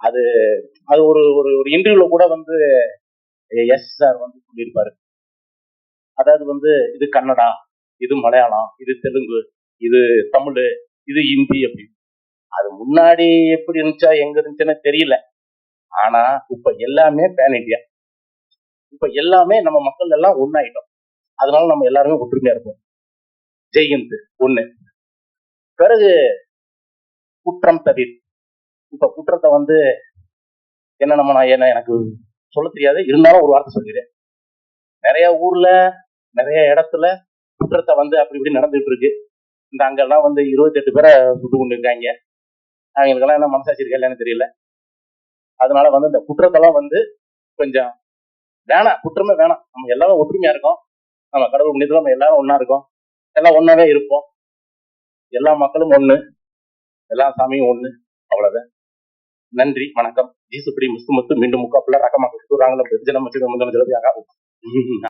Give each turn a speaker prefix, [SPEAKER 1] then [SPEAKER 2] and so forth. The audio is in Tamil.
[SPEAKER 1] அது அது ஒரு ஒரு ஒரு இன்டர்வியூல கூட வந்து எஸ் சார் வந்து சொல்லியிருப்பாரு. அதாவது வந்து இது கன்னடா இது மலையாளம் இது தெலுங்கு இது தமிழ் இது ஹிந்தி அப்படின்னு. அது முன்னாடி எப்படி இருந்துச்சா எங்க இருந்துச்சுன்னு தெரியல. ஆனா இப்ப எல்லாமே பேன் இண்டியா இப்ப எல்லாமே நம்ம மக்கள் எல்லாம் ஒன்னாயிட்டோம் அதனால நம்ம எல்லாருமே ஒற்றுமையா இருப்போம். ஜெய்ஹிந்த் ஒண்ணு. பிறகு குற்றம் தவிர். இப்ப குற்றத்தை வந்து என்ன நம்ம நான் என்ன எனக்கு சொல்ல தெரியாது. இருந்தாலும் ஒரு வார்த்தை சொல்லிடுறேன். நிறைய ஊர்ல நிறைய இடத்துல குற்றத்தை வந்து அப்படி இப்படி நடந்துட்டு இருக்கு. இந்த அங்கெல்லாம் வந்து இருபத்தெட்டு பேரை சுட்டு கொண்டு இருக்காங்க அவங்களுக்கெல்லாம் என்ன மனசாட்சி இருக்கா தெரியல. அதனால வந்து இந்த குற்றத்தெல்லாம் வந்து கொஞ்சம் வேணாம். குற்றமே வேணாம். நம்ம எல்லாரும் ஒற்றுமையா இருக்கோம். நம்ம கடவுள் புண்ணியத்துல நம்ம எல்லாரும் ஒன்னா இருக்கோம். எல்லாம் ஒன்னாவே இருப்போம். எல்லா மக்களும் ஒண்ணு. எல்லா சாமியும் ஒண்ணு. அவ்வளவுதான். நன்றி வணக்கம். ஜீசுப்படி முஸ்து முத்து மீண்டும் முக்காப்புல ரகமாக ராங்கலம் ஜனம் மச்சிடம்